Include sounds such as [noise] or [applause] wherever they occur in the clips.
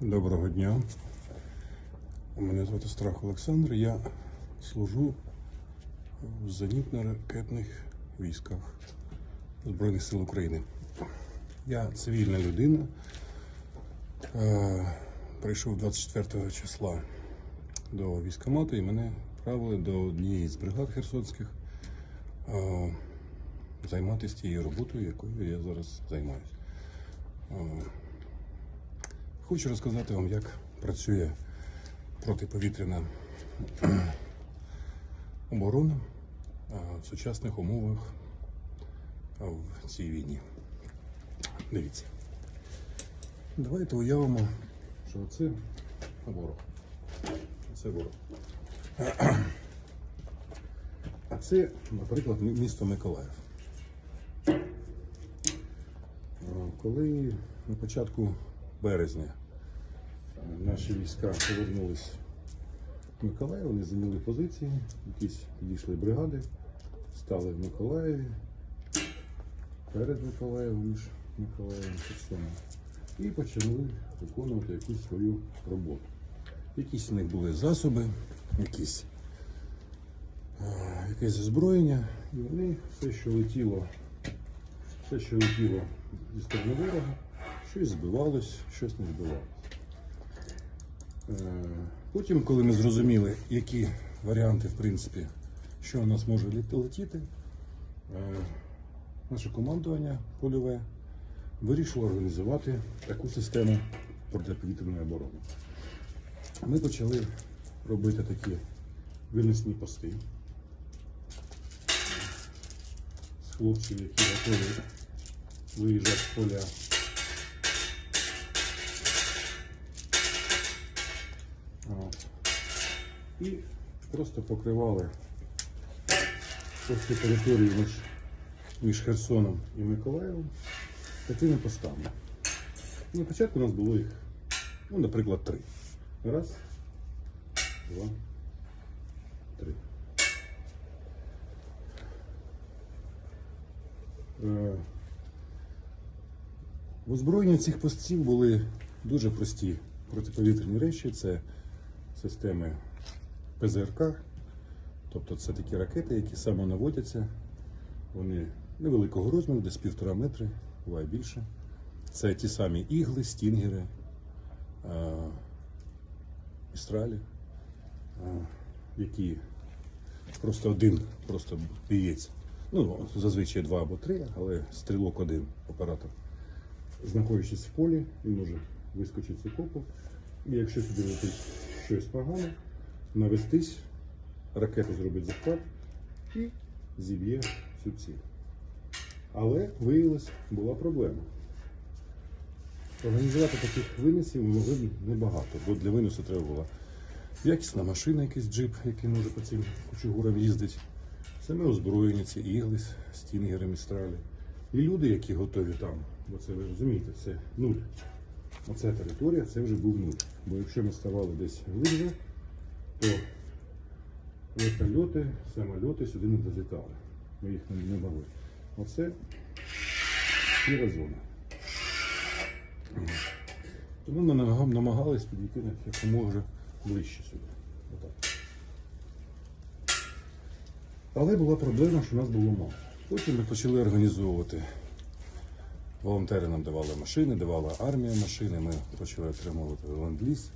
Доброго дня. Мене звати Страх Олександр. Я служу в зенітно-ракетних військах Збройних сил України. Я цивільна людина. Е, Прийшов 24 числа до військкомату і мене правили до однієї з бригад херсонських е, займатися тією роботою, якою я зараз займаюся. Хочу розказати вам, як працює протиповітряна [clears throat] оборона в сучасних умовах в цій війні. Дивіться. Давайте уявимо, що це ворог. Це ворог. А це, наприклад, місто Миколаїв. Коли на початку березня наші війська повернулись в Миколаїв, вони зайняли позиції, якісь підійшли бригади, стали в Миколаєві, перед Миколаєвом, між Миколаєвом Херсоном, і почали виконувати якусь свою роботу. Якісь у них були засоби, якісь, якесь озброєння, і вони все, що летіло, все, що летіло зі сторони ворога, щось збивалось, щось не збивалось. Е, Потім, коли ми зрозуміли, які варіанти, в принципі, що у нас може летіти, е, наше командування польове вирішило організувати таку систему протиповітряної оборони. Ми почали робити такі виносні пости з хлопців, які готові виїжджати з поля І просто покривали цю територію між, між Херсоном і Миколаєвом такими постами. На початку у нас було їх, ну, наприклад, три. Раз, два, три. Е, В озброєнні цих постів були дуже прості протиповітряні речі. Це системи ПЗРК, тобто це такі ракети, які самонаводяться. Вони невеликого розміру, десь півтора метри, буває більше. Це ті самі ігли, стінгери, містралі, які просто один просто б'ється. Ну, зазвичай два або три, але стрілок один оператор. Знаходячись в полі, він може вискочити з окопу. І якщо сюди летить щось погане, навестись, ракета зробить захват і зіб'є всю ціль. Але виявилось, була проблема. Організувати таких винесів ми могли б небагато, бо для винесу треба була якісна машина, якийсь джип, який може по цим кучугурам їздити, саме озброєння, ці ігли, стінгери, містралі. І люди, які готові там, бо це ви розумієте, це нуль. Оця територія це вже був нуль. Бо якщо ми ставали десь глибше, то вертольоти, самольоти сюди не долітали. Ми їх не, могли. Оце сіра зона. Тому ми намага- намагались підійти якомога ближче сюди. Отак. Але була проблема, що нас було мало. Потім ми почали організовувати. Волонтери нам давали машини, давала армія машини, ми почали отримувати ленд-ліз.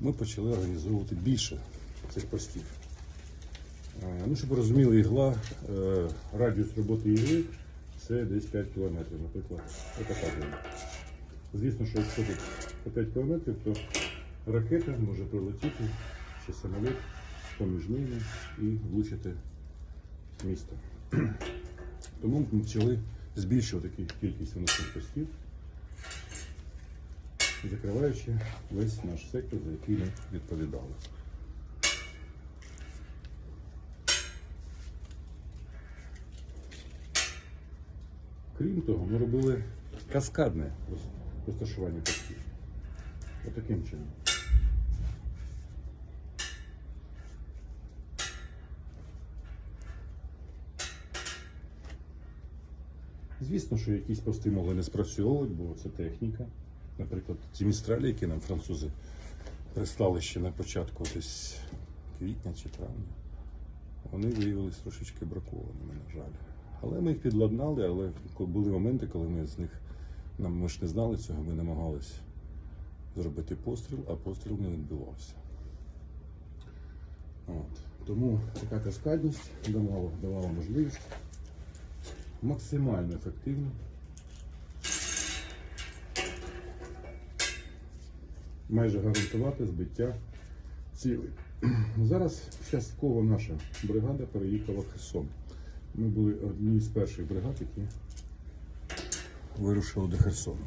Ми почали організовувати більше цих постів. Е, Ну, щоб ви розуміли, ігла, е, радіус роботи ігли це десь 5 кілометрів, наприклад. Отака. Звісно, що якщо тут по 5 кілометрів, то ракета може прилетіти чи самоліт поміж ними і влучити місто. [clears throat] Тому ми почали збільшувати кі- кількість виносних постів, закриваючи весь наш сектор, за який ми відповідали. Крім того, ми робили каскадне розташування постів. Отаким чином. Звісно, що якісь пости могли не спрацьовувати, бо це техніка. Наприклад, ті містралі, які нам французи прислали ще на початку десь квітня чи травня, вони виявилися трошечки бракованими, на жаль. Але ми їх підладнали, але були моменти, коли ми з них нам ми ж не знали цього, ми намагалися зробити постріл, а постріл не відбувався. От. Тому така каскадність давала, давала можливість максимально ефективно майже гарантувати збиття цілей. [clears throat] Зараз частково наша бригада переїхала в Херсон. Ми були одні з перших бригад, які вирушили до Херсону.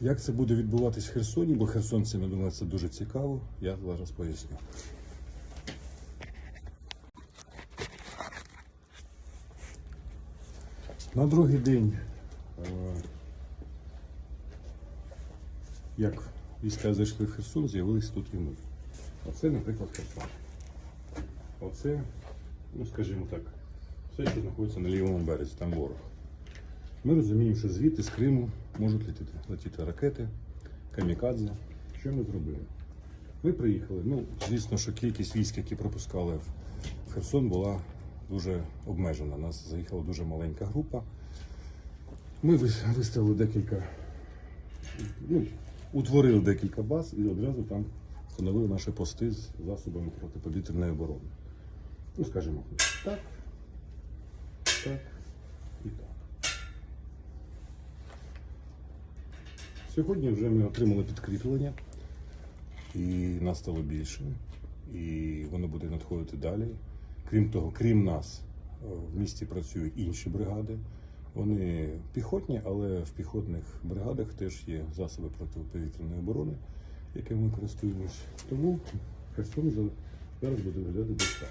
Як це буде відбуватись в Херсоні, бо херсонцям, я думаю, це дуже цікаво, я зараз поясню. На другий день, е, як війська зайшли в Херсон, з'явились тут і ми. Оце, наприклад, Херсон. Оце, ну скажімо так, все, що знаходиться на лівому березі, там ворог. Ми розуміємо, що звідти з Криму можуть летіти, летіти ракети, камікадзе. Що ми зробили? Ми приїхали. Ну, звісно, що кількість військ, які пропускали в Херсон, була дуже обмежена. Нас заїхала дуже маленька група. Ми виставили декілька, ну, утворили декілька баз і одразу там встановили наші пости з засобами протиповітряної оборони. Ну, скажімо, так, так і так. Сьогодні вже ми отримали підкріплення, і нас стало більше, і воно буде надходити далі. Крім того, крім нас, е, в місті працюють інші бригади. Вони піхотні, але в піхотних бригадах теж є засоби протиповітряної оборони, якими ми користуємось. Тому Херсон зараз буде виглядати десь так.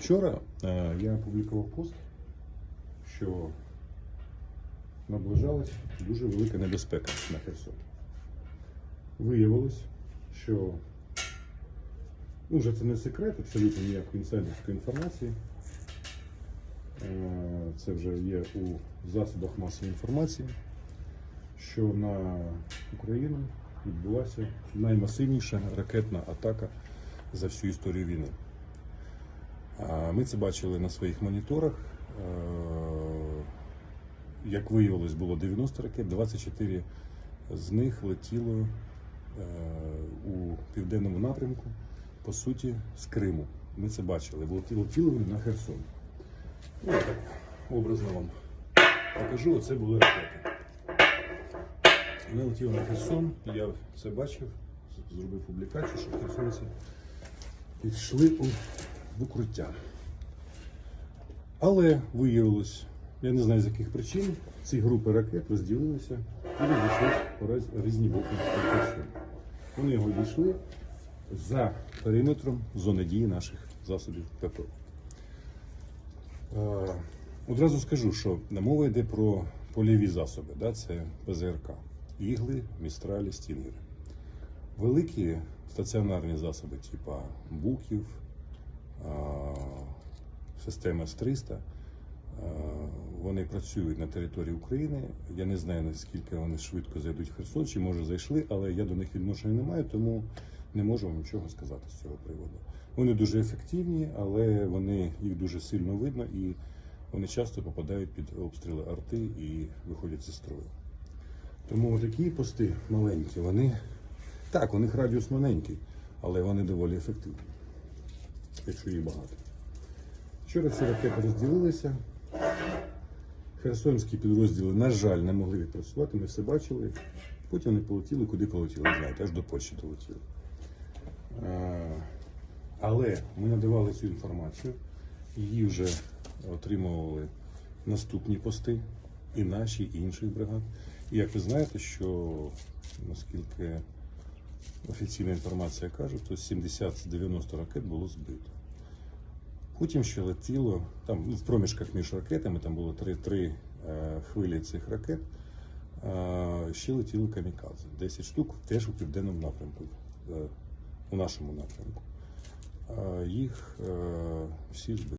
Вчора е, я опублікував пост, що наближалась дуже велика небезпека на Херсон. Виявилось, що ну, вже це не секрет, абсолютно ніякої інсайдерської інформації. Е, Це вже є у засобах масової інформації, що на Україну відбулася наймасивніша ракетна атака за всю історію війни. Ми це бачили на своїх моніторах. Е, Як виявилось, було 90 ракет, 24 з них летіло у південному напрямку, по суті, з Криму. Ми це бачили. Леті- Летіли вони на Херсон. Ну, так образно вам покажу, оце були ракети. Вони летіли на Херсон, я це бачив, зробив публікацію, що херсонці пішли у, в укриття. Але виявилось, я не знаю з яких причин, ці групи ракет розділилися і розійшлися по різні боки Херсону. Вони його дійшли за периметром зони дії наших засобів ППО. Е, Одразу скажу, що мова йде про польові засоби, да, це ПЗРК, ігли, містралі, стінгери. Великі стаціонарні засоби, типа буків, системи С-300, а, вони працюють на території України. Я не знаю, наскільки вони швидко зайдуть в Херсон, чи може зайшли, але я до них відношення не маю, тому не можу вам нічого сказати з цього приводу. Вони дуже ефективні, але вони їх дуже сильно видно і вони часто попадають під обстріли арти і виходять зі строю. Тому такі пости маленькі, вони так, у них радіус маленький, але вони доволі ефективні, якщо їх багато. Вчора ці ракети розділилися. Херсонські підрозділи, на жаль, не могли відпрацювати, ми все бачили. Потім вони полетіли, куди полетіли, знаєте, аж до Польщі долетіли. Але ми надавали цю інформацію, її вже отримували наступні пости, і наші, і інших бригад. І як ви знаєте, що наскільки офіційна інформація каже, то 70-90 ракет було збито. Потім ще летіло, там ну, в проміжках між ракетами, там було три, три е, хвилі цих ракет, е, ще летіли камікадзе. 10 штук теж у південному напрямку, е, у нашому напрямку. їх всі збили.